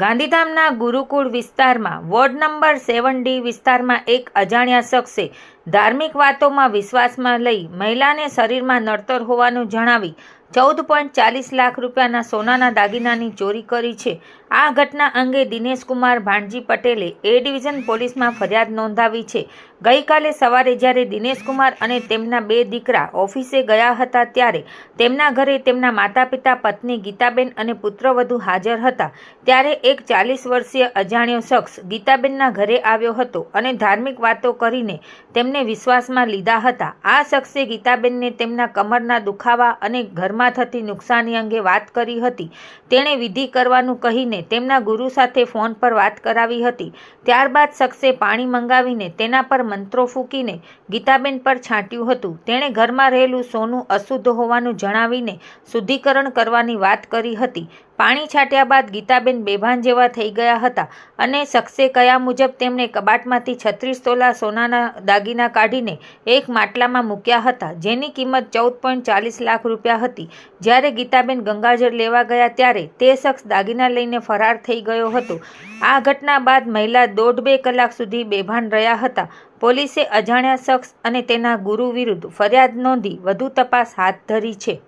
ગાંધીધામના ગુરુકુળ વિસ્તારમાં ward number seven day વિસ્તારમાં એક અજાણ્યા શખ્સે ધાર્મિક વાતોમાં વિશ્વાસમાં લઈ મહિલાને શરીરમાં નડતર હોવાનું જણાવી ચૌદ પોઈન્ટ ચાલીસ લાખ રૂપિયાના સોનાના દાગીનાની ચોરી કરી છે. આ ઘટના અંગે દિનેશકુમાર ભાણજી પટેલે એ ડિવિઝન પોલીસમાં ફરિયાદ નોંધાવી છે. ગઈકાલે સવારે જ્યારે દિનેશકુમાર અને તેમના બે દીકરા ઓફિસે ગયા હતા ત્યારે તેમના ઘરે તેમના માતા પિતા પત્ની ગીતાબેન અને પુત્રવધુ હાજર હતા. ત્યારે એક ચાલીસ વર્ષીય અજાણ્યો શખ્સ ગીતાબેનના ઘરે આવ્યો હતો અને ધાર્મિક વાતો કરીને તેમને વિશ્વાસમાં લીધા હતા. આ શખ્સે ગીતાબેનને તેમના કમરના દુખાવા અને ઘરમાં થતી નુકસાની અંગે વાત કરી હતી. તેણે વિધિ કરવાનું કહીને તેમના ગુરુ સાથે ફોન પર વાત કરાવી હતી. ત્યારબાદ શખ્સે પાણી મંગાવીને તેના પર મંત્રો ફૂંકીને ગીતાબેન પર છાંટ્યું હતું. તેણે ઘરમાં રહેલું સોનું અશુદ્ધ હોવાનું જણાવીને શુદ્ધિકરણ કરવાની વાત કરી હતી. પાણી છાંટ્યા બાદ ગીતાબેન બેભાન જેવા થઈ ગયા હતા અને શખ્સે કયા મુજબ તેમણે કબાટમાંથી છત્રીસ તોલા સોનાના દાગીના કાઢીને એક માટલામાં મૂક્યા હતા? જેની કિંમત ચૌદ પોઈન્ટ ચાલીસ લાખ રૂપિયા હતી. જ્યારે ગીતાબેન ગંગાજળ લેવા ગયા ત્યારે તે શખ્સ દાગીના લઈને ફરાર થઈ ગયો હતો. આ ઘટના બાદ મહિલા દોઢ બે કલાક સુધી બેભાન રહ્યા હતા. પોલીસે અજાણ્યા શખ્સ અને તેના ગુરુ વિરુદ્ધ ફરિયાદ નોંધી વધુ તપાસ હાથ ધરી છે.